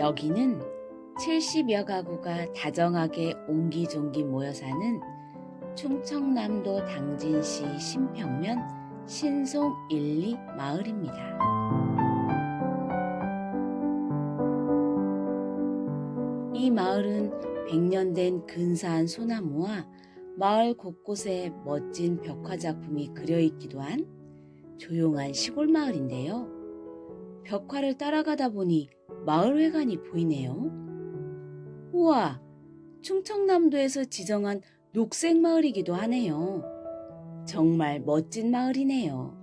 여기는 70여 가구가 다정하게 옹기종기 모여 사는 충청남도 당진시 신평면 신송 1, 2 마을입니다. 이 마을은 100년 된 근사한 소나무와 마을 곳곳에 멋진 벽화 작품이 그려 있기도 한 조용한 시골 마을인데요. 벽화를 따라가다 보니 마을회관이 보이네요. 우와, 충청남도에서 지정한 녹색 마을이기도 하네요. 정말 멋진 마을이네요.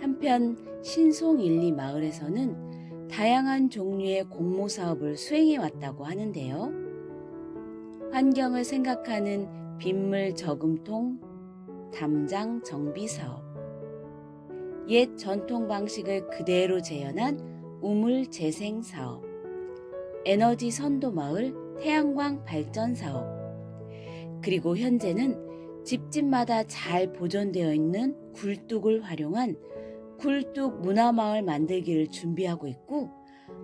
한편 신송 1, 2 마을에서는 다양한 종류의 공모 사업을 수행해 왔다고 하는데요. 환경을 생각하는 빗물 저금통 담장 정비 사업, 옛 전통 방식을 그대로 재현한 우물 재생 사업, 에너지 선도 마을 태양광 발전 사업, 그리고 현재는 집집마다 잘 보존되어 있는 굴뚝을 활용한 굴뚝 문화마을 만들기를 준비하고 있고,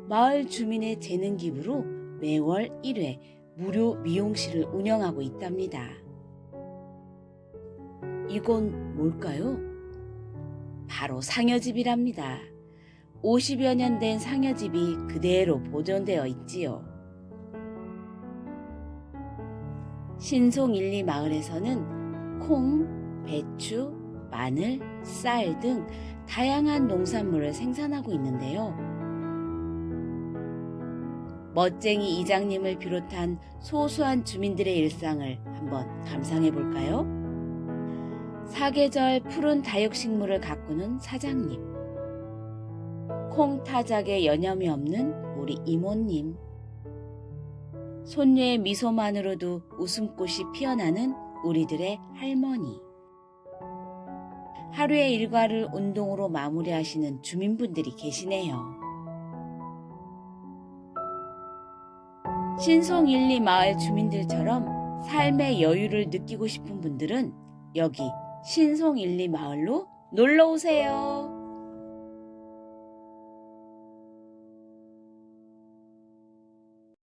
마을 주민의 재능 기부로 매월 1회 무료 미용실을 운영하고 있답니다. 이건 뭘까요? 바로 상여집이랍니다. 50여 년 된 상여집이 그대로 보존되어 있지요. 신송 1, 2 마을에서는 콩, 배추, 마늘, 쌀 등 다양한 농산물을 생산하고 있는데요. 멋쟁이 이장님을 비롯한 소소한 주민들의 일상을 한번 감상해 볼까요? 사계절 푸른 다육식물을 가꾸는 사장님. 콩 타작에 여념이 없는 우리 이모님. 손녀의 미소만으로도 웃음꽃이 피어나는 우리들의 할머니. 하루의 일과를 운동으로 마무리하시는 주민분들이 계시네요. 신송 1, 2 마을 주민들처럼 삶의 여유를 느끼고 싶은 분들은 여기 신송 1, 2 마을로 놀러 오세요.